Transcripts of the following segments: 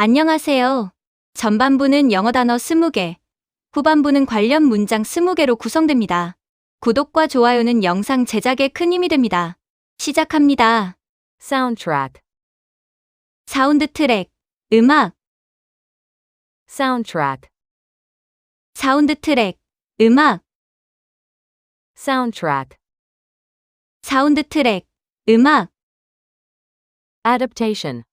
안녕하세요. 전반부는 영어 단어 20개, 후반부는 관련 문장 20개로 구성됩니다. 구독과 좋아요는 영상 제작에 큰 힘이 됩니다. 시작합니다. soundtrack, 사운드 트랙, 음악, soundtrack, 사운드 트랙, 음악, soundtrack, 사운드 트랙, 음악, adaptation,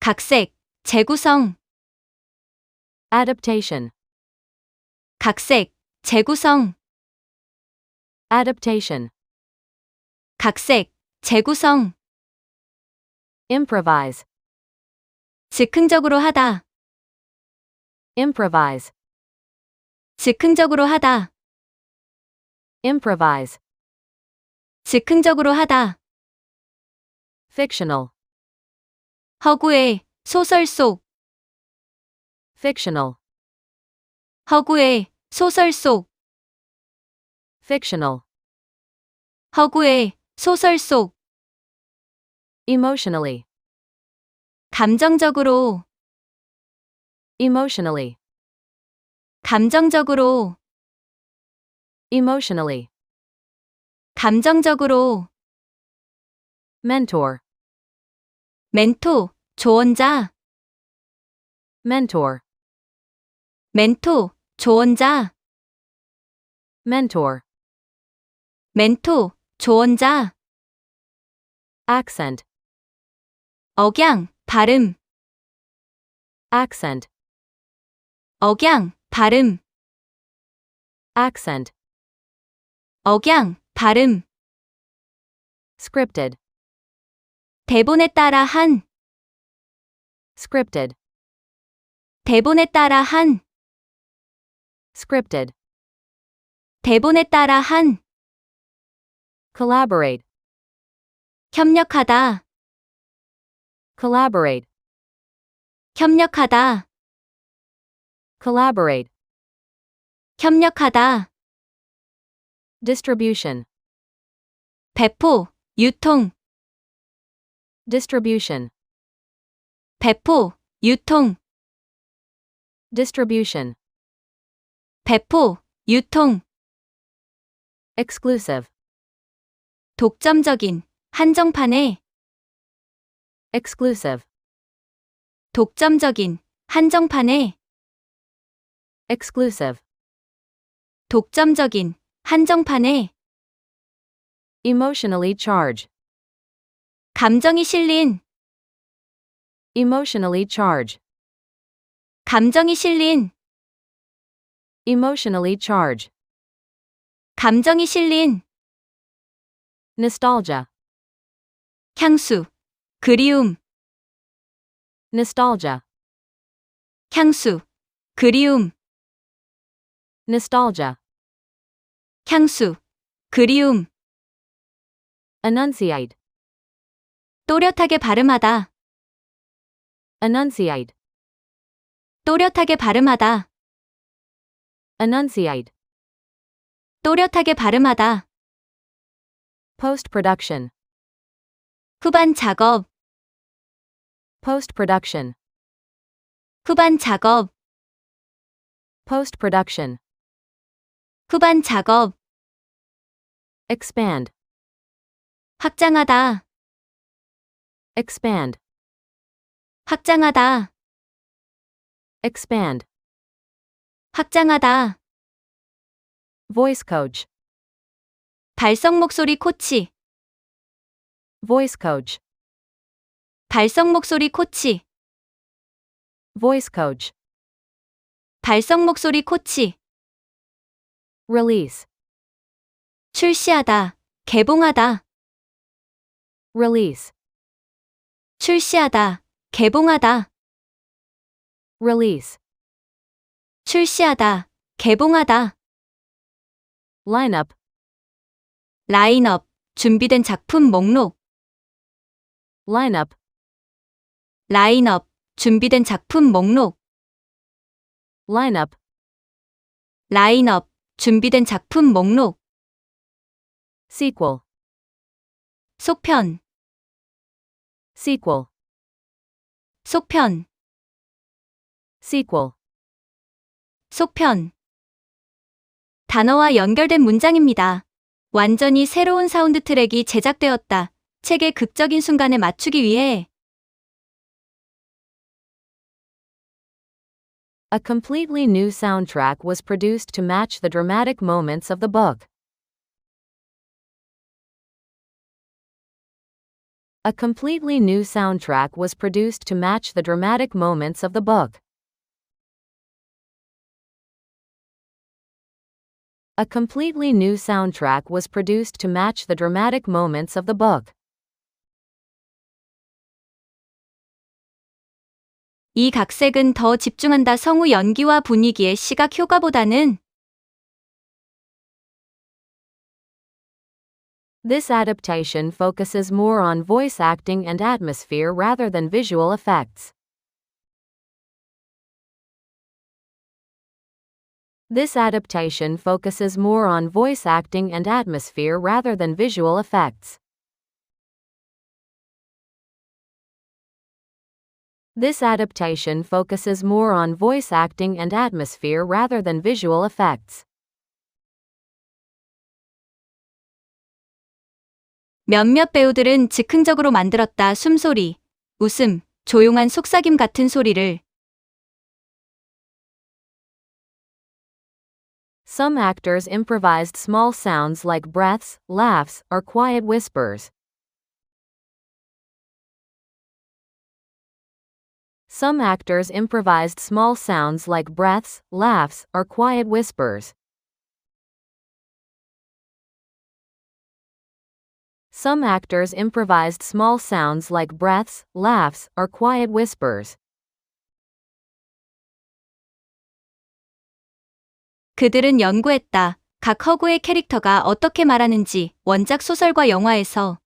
각색, 재구성, adaptation, 각색, 재구성, adaptation, 각색, 재구성, improvise, 즉흥적으로 하다, improvise, 즉흥적으로 하다, improvise, 즉흥적으로 하다, fictional, 허구의, 소설 속, fictional, 허구의, 소설 속, fictional, 허구의, 소설 속, emotionally, 감정적으로, emotionally, 감정적으로, emotionally, 감정적으로, mentor, 멘토, 조언자, mentor, 멘토, 조언자, mentor, 멘토, 조언자, accent, 억양, 발음, accent, 억양, 발음, accent, 억양, 발음, scripted, 대본에 따라 한, scripted, 대본에 따라 한, scripted, 대본에 따라 한, collaborate, 협력하다, collaborate, 협력하다, collaborate, 협력하다, distribution, 배포, 유통, distribution, 배포, 유통, distribution, 배포, 유통, exclusive, 독점적인, 한정판에, exclusive, 독점적인, 한정판에, exclusive, 독점적인, 한정판에, emotionally charged, 감정이 실린, emotionally charged, 감정이 실린, emotionally charged, 감정이 실린, nostalgia, 향수, 그리움, nostalgia, 향수, 그리움, nostalgia, 향수, 그리움, enunciate, 또렷하게 발음하다, enunciate, 또렷하게 발음하다, enunciate, 또렷하게 발음하다, post production, 후반 작업, post production, 후반 작업, post production, 후반 작업, expand, 확장하다, expand, 확장하다, expand, 확장하다, voice coach, 발성 목소리 코치, voice coach, 발성 목소리 코치, voice coach, 발성 목소리 코치, release, 출시하다, 개봉하다, release, 출시하다, 개봉하다, release, 출시하다, 개봉하다, lineup, 라인업, 준비된 작품 목록, lineup, 라인업, 준비된 작품 목록, lineup, 라인업, 준비된 작품 목록, sequel, 속편, sequel, 속편, Sequel. 속편. 단어와 연결된 문장입니다. 완전히 새로운 사운드 트랙이 제작되었다. 책의 극적인 순간에 맞추기 위해 A completely new soundtrack was produced to match the dramatic moments of the book. A completely new soundtrack was produced to match the dramatic moments of the book. A completely new soundtrack was produced to match the dramatic moments of the book. 이 각색은 더 집중한다 성우 연기와 분위기의 시각 효과보다는 This adaptation focuses more on voice acting and atmosphere rather than visual effects. This adaptation focuses more on voice acting and atmosphere rather than visual effects. This adaptation focuses more on voice acting and atmosphere rather than visual effects. 몇몇 배우들은 즉흥적으로 만들었다 숨소리, 웃음, 조용한 속삭임 같은 소리를 Some actors improvised small sounds like breaths, laughs, or quiet whispers. Some actors improvised small sounds like breaths, laughs, or quiet whispers. Some actors improvised small sounds like breaths, laughs, or quiet whispers. 그들은 연구했다. 각 허구의 캐릭터가 어떻게 말하는지 원작 소설과 영화에서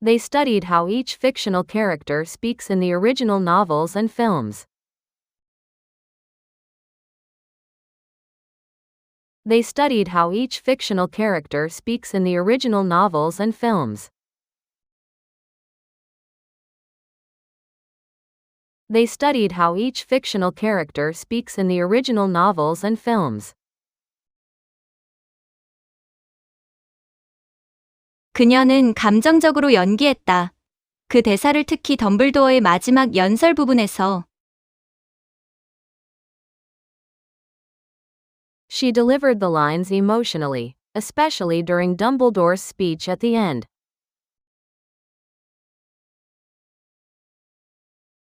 They studied how each fictional character speaks in the original novels and films. They studied how each fictional character speaks in the original novels and films. They studied how each fictional character speaks in the original novels and films. 그녀는 감정적으로 연기했다. 그 대사를 특히 덤블도어의 마지막 연설 부분에서 She delivered the lines emotionally, especially during Dumbledore's speech at the end.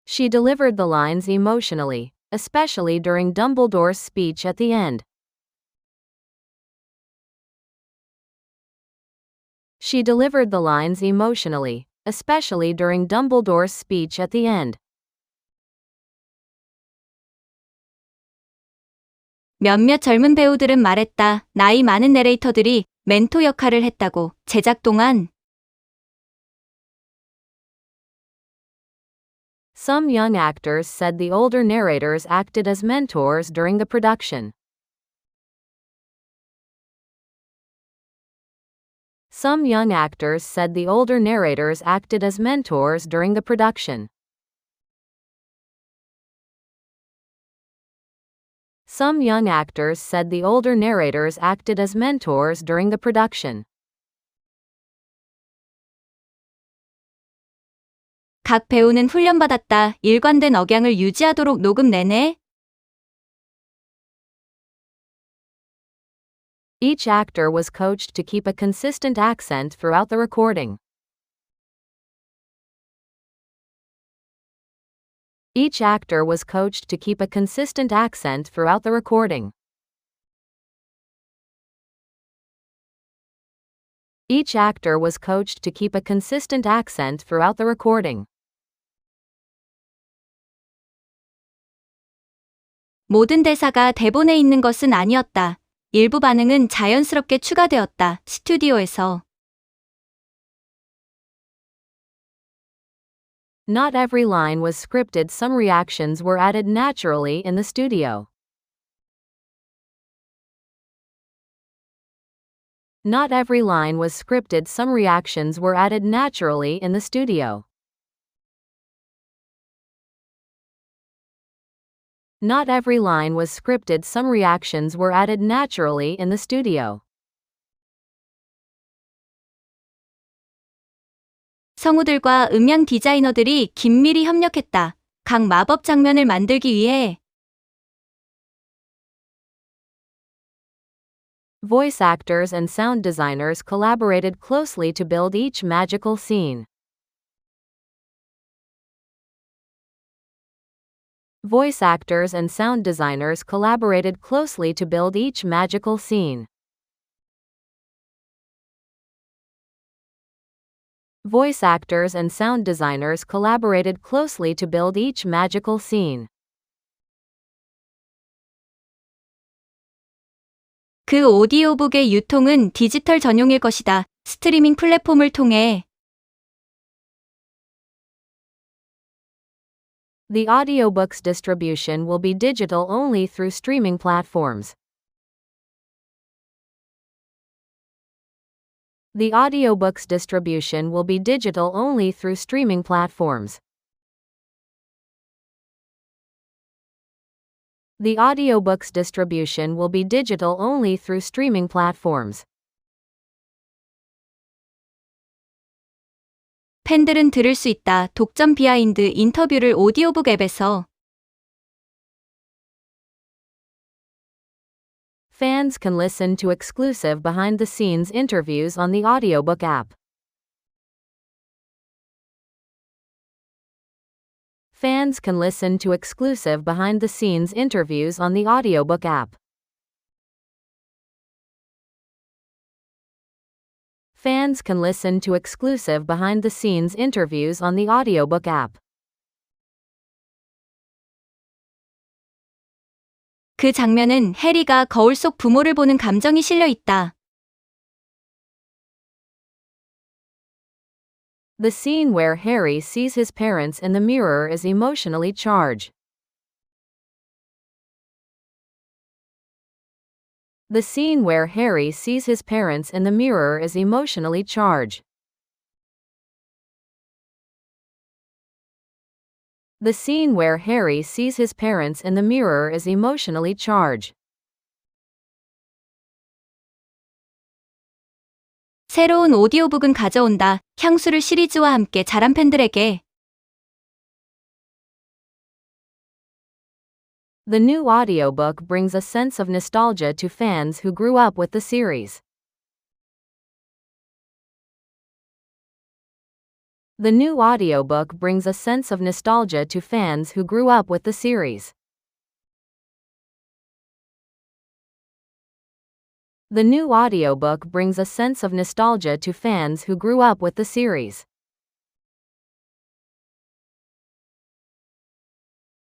She delivered the lines emotionally, especially during Dumbledore's speech at the end. She delivered the lines emotionally, especially during Dumbledore's speech at the end. 몇몇 젊은 배우들은 말했다. 나이 많은 내레이터들이 멘토 역할을 했다고 제작 동안 Some young actors said the older narrators acted as mentors during the production. Some young actors said the older narrators acted as mentors during the production. Some young actors said the older narrators acted as mentors during the production. 각 배우는 훈련받았다. 일관된 억양을 유지하도록 녹음 내내 Each actor was coached to keep a consistent accent throughout the recording. Each actor was coached to keep a consistent accent throughout the recording. Each actor was coached to keep a consistent accent throughout the recording. 모든 대사가 대본에 있는 것은 아니었다. 일부 반응은 자연스럽게 추가되었다. 스튜디오에서 Not every line was scripted, some reactions were added naturally in the studio. Not every line was scripted, some reactions were added naturally in the studio. Not every line was scripted, some reactions were added naturally in the studio. 성우들과 음향 디자이너들이 긴밀히 협력했다. 각 마법 장면을 만들기 위해 Voice actors and sound designers collaborated closely to build each magical scene. Voice actors and sound designers collaborated closely to build each magical scene. Voice actors and sound designers collaborated closely to build each magical scene. 그 오디오북의 유통은 디지털 전용일 것이다. 스트리밍 플랫폼을 통해 The audiobook's distribution will be digital only through streaming platforms. The audiobook's distribution will be digital only through streaming platforms. The audiobook's distribution will be digital only through streaming platforms. 팬들은 들을 수 있다. 독점 비하인드 인터뷰를 오디오북 앱에서 Fans can listen to exclusive behind the scenes interviews on the audiobook app. Fans can listen to exclusive behind the scenes interviews on the audiobook app. Fans can listen to exclusive behind the scenes interviews on the audiobook app. 그 장면은 해리가 거울 속 부모를 보는 감정이 실려 있다. The scene where Harry sees his parents in the mirror is emotionally charged. The scene where Harry sees his parents in the mirror is emotionally charged. The scene where Harry sees his parents in the mirror is emotionally charged. 새로운 오디오북은 가져온다. 향수를 시리즈와 함께 자란 팬들에게 The new audiobook brings a sense of nostalgia to fans who grew up with the series. The new audiobook brings a sense of nostalgia to fans who grew up with the series. The new audiobook brings a sense of nostalgia to fans who grew up with the series.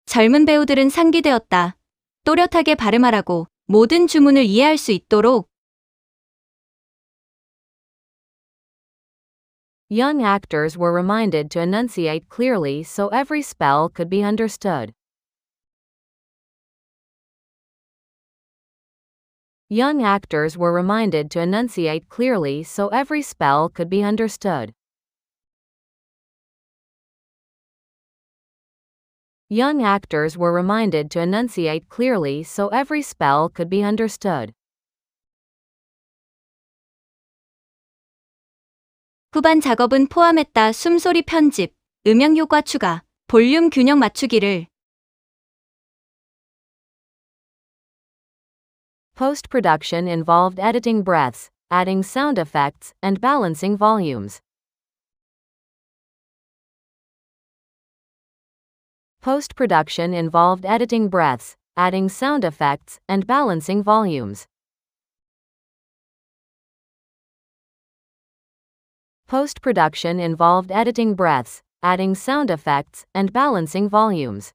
젊은 배우들은 상기되었다. 또렷하게 발음하라고 모든 주문을 이해할 수 있도록 Young actors were reminded to enunciate clearly so every spell could be understood. Young actors were reminded to enunciate clearly so every spell could be understood. Young actors were reminded to enunciate clearly so every spell could be understood. 후반 작업은 포함했다. 숨소리 편집, 음향 효과 추가, 볼륨 균형 맞추기를 Post production involved editing breaths, adding sound effects, and balancing volumes. Post production involved editing breaths, adding sound effects, and balancing volumes. Post production involved editing breaths, adding sound effects, and balancing volumes.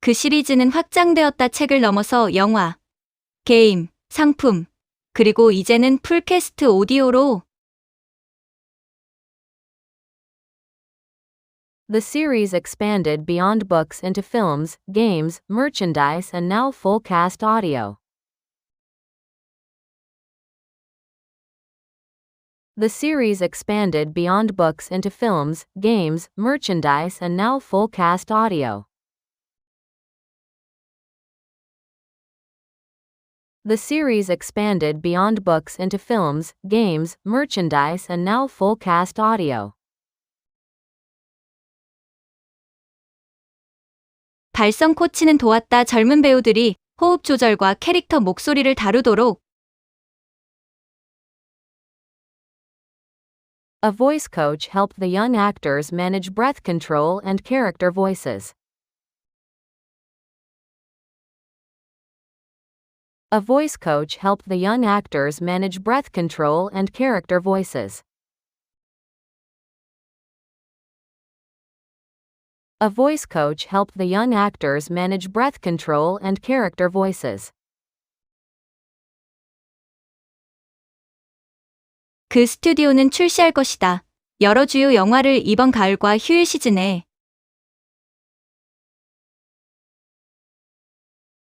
그 시리즈는 확장되었다. 책을 넘어서 영화, 게임, 상품, 그리고 이제는 풀캐스트 오디오로 The series expanded beyond books into films, games, merchandise, and now full cast audio. The series expanded beyond books into films, games, merchandise, and now full cast audio. The series expanded beyond books into films, games, merchandise, and now full cast audio. 발성 코치는 도왔다 젊은 배우들이 호흡 조절과 캐릭터 목소리를 다루도록 A voice coach helped the young actors manage breath control and character voices. A voice coach helped the young actors manage breath control and character voices. A voice coach helped the young actors manage breath control and character voices. 그 스튜디오는 출시할 것이다. 여러 주요 영화를 이번 가을과 휴일 시즌에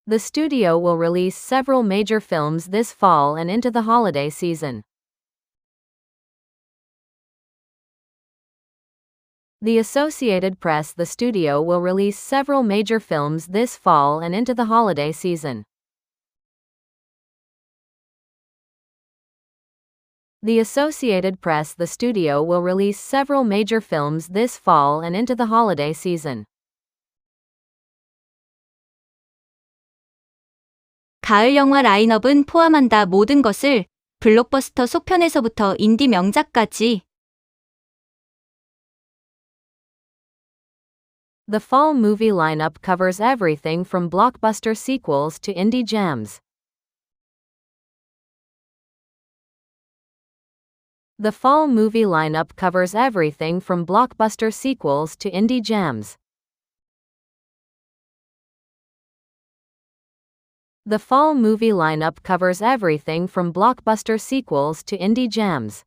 The studio will release several major films this fall and into the holiday season. The Associated Press The studio will release several major films this fall and into the holiday season. The Associated Press The studio will release several major films this fall and into the holiday season. 가을 영화 라인업은 포함한다 모든 것을 블록버스터 속편에서부터 인디 명작까지 The fall movie lineup covers everything from blockbuster sequels to indie gems. The fall movie lineup covers everything from blockbuster sequels to indie gems. The fall movie lineup covers everything from blockbuster sequels to indie gems.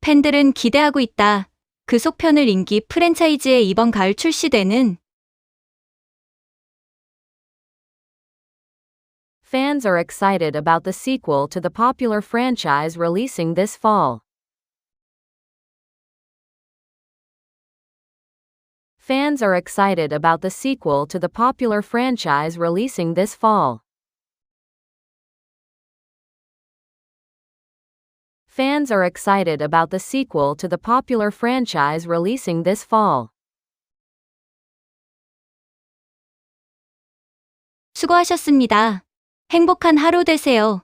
팬들은 기대하고 있다. 그 속편을 인기 프랜차이즈에 이번 가을 출시되는 Fans are excited about the sequel to the popular franchise releasing this fall. Fans are excited about the sequel to the popular franchise releasing this fall. Fans are excited about the sequel to the popular franchise releasing this fall. 수고하셨습니다. 행복한 하루 되세요.